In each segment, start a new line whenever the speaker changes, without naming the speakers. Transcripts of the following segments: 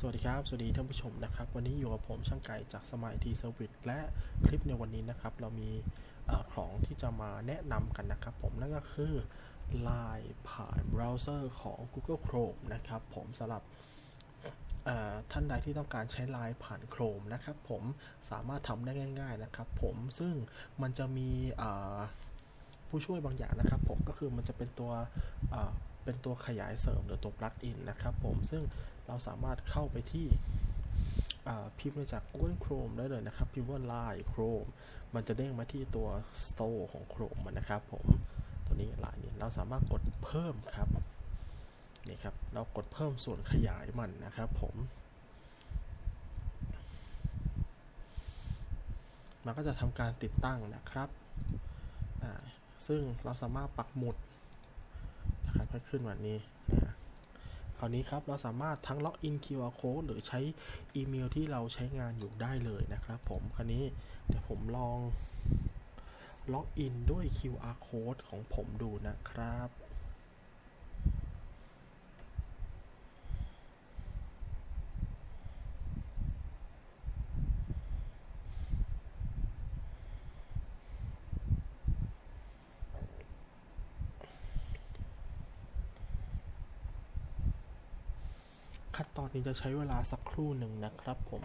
สวัสดีครับ สวัสดีท่านผู้ชมนะครับ วันนี้อยู่กับผมช่างไก่จากสมัยทีเซอร์วิสและคลิปในวันนี้นะครับ เรามีอของที่จะมาแนะนำกันนะครับ ผมนั่นก็คือ Line ผ่านเบราว์เซอร์ของ Google Chrome นะครับ ผมสำหรับท่านใดที่ต้องการใช้ Line ผ่าน Chrome นะครับ ผมสามารถทำได้ง่าย ๆ นะครับ ผมซึ่งมันจะมีผู้ช่วยบางอย่างนะครับ ผมก็คือมันจะเป็นตัว เป็นตัวขยายเสริมหรือตัว plug in นนะครับผมซึ่งเราสามารถเข้าไปที่พิมพ์มาจาก Google Chrome ได้เลยนะครับ พิมพ์ว่า Line Chrome มันจะเด้งมาที่ตัว Store ของ Chrome มันนะครับผมตัวนี้ Line นี้เราสามารถกดเพิ่มครับนี่ครับเรากดเพิ่มส่วนขยายมันนะครับผมมันก็จะทำการติดตั้งนะครับซึ่งเราสามารถปักหมุด นะครับให้ขึ้นแบบนี้นะคราวนี้ครับเราสามารถทั้งล็อกอิน QR code หรือใช้อีเมลที่เราใช้งานอยู่ได้เลยนะครับผมคราวนี้เดี๋ยวผมลองล็อกอินด้วย QR code ของผมดูนะครับ ขั้นตอนนี้จะใช้เวลาสักครู่หนึ่งนะครับผม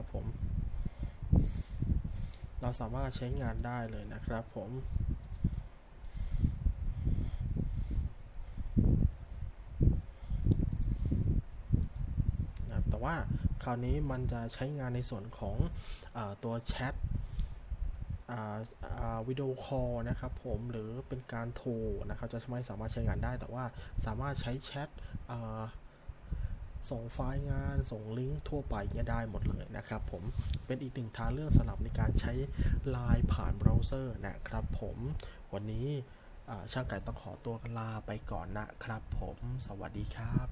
นะครับผม เราสามารถใช้งานได้เลยนะครับผมแต่ว่าคราวนี้มันจะใช้งานในส่วนของอตัวแชทวิดีโอคอลนะครับผมหรือเป็นการโทรนะครับจะไม่สามารถใช้งานได้ แต่ว่าสามารถใช้แชท ส่งไฟล์งาน ส่งลิงก์ทั่วไปเนี่ยได้หมดเลยนะครับผมเป็นอีกหนึ่งทางเลือกสำหรับในการใช้ Line ผ่านเบราว์เซอร์นะครับผมวันนี้ช่างไก่ต้องขอตัวลาไปก่อนนะครับผม สวัสดีครับ